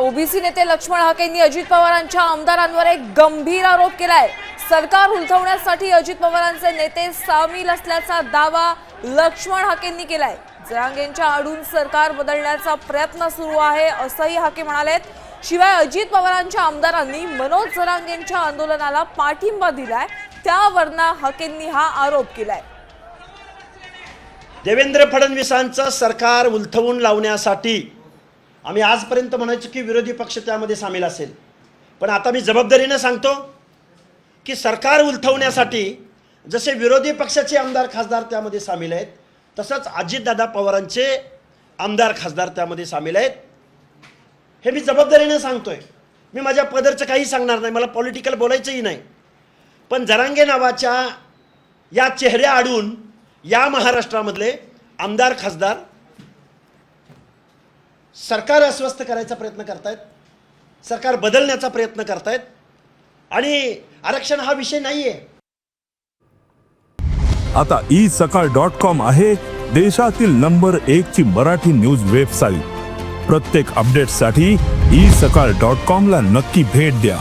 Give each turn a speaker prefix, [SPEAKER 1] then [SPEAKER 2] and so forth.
[SPEAKER 1] OBC नेते लक्ष्मण हाकेंनी अजित पवारांच्या आमदारांवर एक गंभीर आरोप केलाय. सरकार उलथवण्यासाठी अजित पवारांचे नेते सामील असल्याचा दावा लक्ष्मण हाकेंनी केलाय. जरांगेंच्या आडून सरकार बदलण्याचा प्रयत्न सुरू आहे असंही हाके म्हणालेत. शिवाय अजित पवारांच्या आमदारांनी मनोज जरांगेंच्या आंदोलनाला पाठिंबा दिलाय त्यावरनं हाकेंनी हा आरोप केलाय.
[SPEAKER 2] देवेंद्र फडणवीसांचं सरकार उलथवून लावण्यासाठी आम्ही आजपर्यंत म्हणायचो की विरोधी पक्ष त्यामध्ये सामील असेल. पण आता मी जबाबदारीनं सांगतो की सरकार उलथवण्यासाठी जसे विरोधी पक्षाचे आमदार खासदार त्यामध्ये सामील आहेत तसंच अजितदादा पवारांचे आमदार खासदार त्यामध्ये सामील आहेत. हे मी जबाबदारीनं सांगतोय. मी माझ्या पदरचं काही सांगणार नाही मला पॉलिटिकल बोलायचंही नाही. पण जरांगे नावाच्या या चेहऱ्या आडून या महाराष्ट्रामधले आमदार खासदार सरकार अस्वस्थ करायचा प्रयत्न करतायत सरकार बदलण्याचा प्रयत्न करतायत आणि आरक्षण हा विषय नाही आहे
[SPEAKER 3] आता ई सकाळ डॉट कॉम आहे देशातील नंबर एक ची मराठी न्यूज वेबसाईट. प्रत्येक अपडेटसाठी ई सकाळ डॉट कॉम ला नक्की भेट द्या.